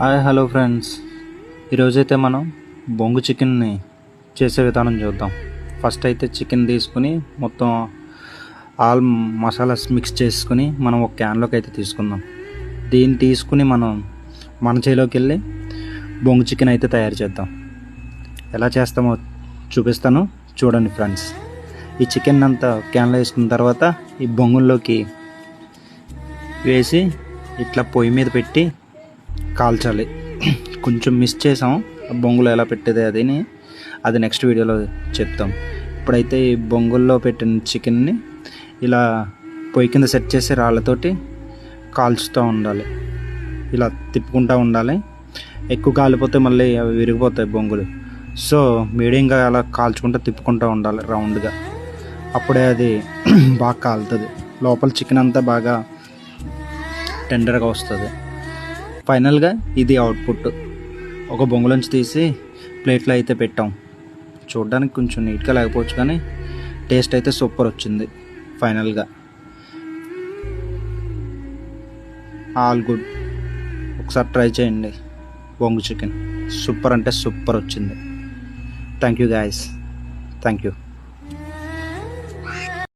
Hi hello friends. ఈరోజైతే మనం బొంగు చికెన్ని చేసే విధానం చూద్దాం. ఫస్ట్ అయితే చికెన్ తీసుకుని మొత్తం ఆల్ మసాలాస్ మిక్స్ చేసుకుని మనం ఒక క్యాన్లోకి అయితే తీసుకుందాం. దీన్ని తీసుకుని మనం మన చేలోకి వెళ్ళి బొంగు చికెన్ అయితే తయారు చేద్దాం. ఎలా చేస్తామో చూపిస్తాను. చూడండి ఫ్రెండ్స్. ఈ చికెన్ అంతా క్యాన్లో వేసుకున్న తర్వాత ఈ బొంగుల్లోకి వేసి ఇట్లా పొయ్యి మీద పెట్టి కాల్చాలి. కొంచెం మిస్ చేసాం బొంగులో ఎలా పెట్టేది అదిని అది నెక్స్ట్ వీడియోలో చెప్తాం. ఇప్పుడైతే ఈ బొంగుల్లో పెట్టిన చికెన్ని ఇలా పొయ్యి కింద సెట్ చేసి రాళ్ళతోటి కాల్చుతూ ఉండాలి. ఇలా తిప్పుకుంటూ ఉండాలి. ఎక్కువ కాలిపోతే మళ్ళీ అవి విరిగిపోతాయి బొంగులు. సో మీడియంగా అలా కాల్చుకుంటూ తిప్పుకుంటూ ఉండాలి రౌండ్గా అప్పుడే అది బాగా కాలుతుంది. లోపల చికెన్ అంతా బాగా టెండర్గా వస్తుంది. ఫైనల్గా ఇది అవుట్పుట్. ఒక బొంగులోంచి తీసి ప్లేట్లో అయితే పెట్టాం. చూడడానికి కొంచెం నీట్గా లేకపోవచ్చు కానీ టేస్ట్ అయితే సూపర్ వచ్చింది ఫైనల్గా. All good. ఒకసారి ట్రై చేయండి బొంగు చికెన్. సూపర్ అంటే సూపర్ వచ్చింది. Thank you guys. Thank you.